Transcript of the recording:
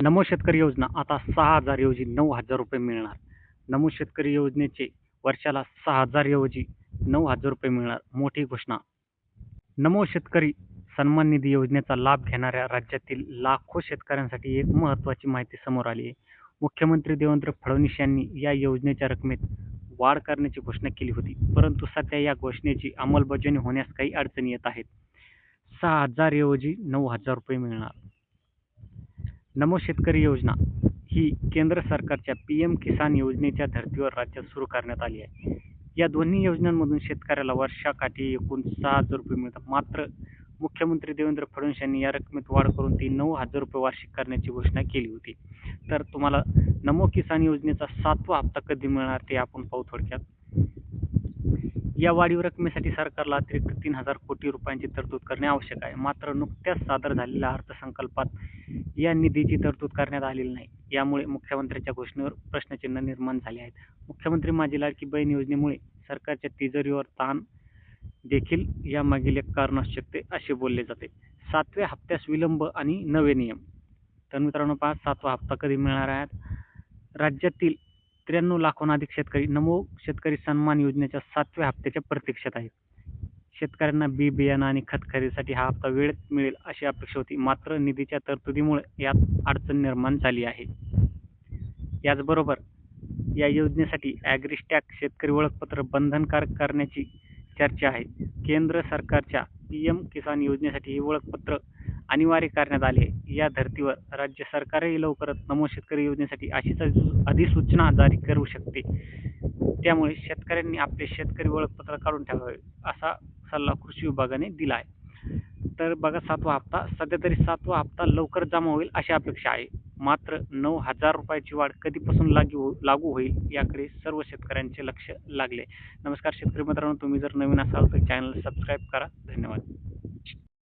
नमो शेतकरी योजना आता सहा हजार ऐवजी नऊ हजार रुपये मिळणार. नमो शेतकरी योजनेचे वर्षाला सहा हजार ऐवजी नऊ हजार रुपये मिळणार. मोठी घोषणा. नमो शेतकरी सन्मान निधी योजनेचा लाभ घेणाऱ्या राज्यातील लाखो शेतकऱ्यांसाठी एक महत्त्वाची माहिती समोर आली आहे. मुख्यमंत्री देवेंद्र फडणवीस यांनी या योजनेच्या रकमेत वाढ करण्याची घोषणा केली होती. परंतु सध्या या घोषणेची अंमलबजावणी होण्यास काही अडचणी येत आहेत. सहा हजार ऐवजी नऊ हजार रुपये मिळणार. नमो शेतकरी योजना ही केंद्र सरकारच्या पी एम किसान योजनेच्या धर्तीवर राज्यात सुरू करण्यात आली आहे. या दोन्ही योजनांमधून शेतकऱ्याला वर्षाकाठी एकूण सहा हजार रुपये मिळतात. मात्र मुख्यमंत्री देवेंद्र फडणवीस यांनी या रकमेत वाढ करून ती नऊ हजार रुपये वार्षिक करण्याची घोषणा केली होती. तर तुम्हाला नमो किसान योजनेचा सातवा हप्ता कधी मिळणार ते आपण पाहू थोडक्यात. या वाढीव रकमेसाठी सरकारला अतिरिक्त तीन हजार कोटी रुपयांची तरतूद करणे आवश्यक आहे. मात्र नुकत्याच सादर झालेल्या अर्थसंकल्पात या निधीची तरतूद करण्यात आलेली नाही. यामुळे मुख्यमंत्र्यांच्या घोषणेवर प्रश्नचिन्ह निर्माण झाले आहेत. मुख्यमंत्री माझी लाडकी बहीण योजनेमुळे सरकारच्या तिजोरीवर ताण देखील यामागील एक कारण असू शकते असे बोलले जाते. सातव्या हप्त्यास विलंब आणि नवे नियम. तर मित्रांनो पाच सातवा हप्ता कधी मिळणार आहे? राज्यातील त्र्याण्णव लाखोंना अधिक शेतकरी नमो शेतकरी सन्मान योजनेच्या सातव्या हप्त्याच्या प्रतीक्षेत आहेत. शेतकऱ्यांना बी बियाणं आणि खत खरेदीसाठी हा हप्ता वेळेत मिळेल अशी अपेक्षा होती. मात्र निधीच्या तरतुदीमुळे यात अडचण निर्माण झाली आहे. याचबरोबर या योजनेसाठी ॲग्रिस्टॅक शेतकरी ओळखपत्र बंधनकारक करण्याची चर्चा आहे. केंद्र सरकारच्या पी एम किसान योजनेसाठी हे ओळखपत्र अनिवार्य करण्यात आले. या धर्तीवर राज्य सरकारही लवकरच नमो शेतकरी योजनेसाठी अशीच अधिसूचना जारी करू शकते. त्यामुळे शेतकऱ्यांनी आपले शेतकरी ओळखपत्र काढून ठेवावे असा सल्ला कृषी विभागाने दिला आहे तर बघा सातवा हप्ता सध्या तरी सातवा हप्ता लवकर जमा होईल अशी अपेक्षा आहे. मात्र नऊ हजार रुपयाची वाढ कधीपासून लागू हो-, लागू होईल याकडे सर्व शेतकऱ्यांचे लक्ष लागले. नमस्कार शेतकरी मित्रांनो तुम्ही जर नवीन असाल तर चॅनल सबस्क्राईब करा. धन्यवाद.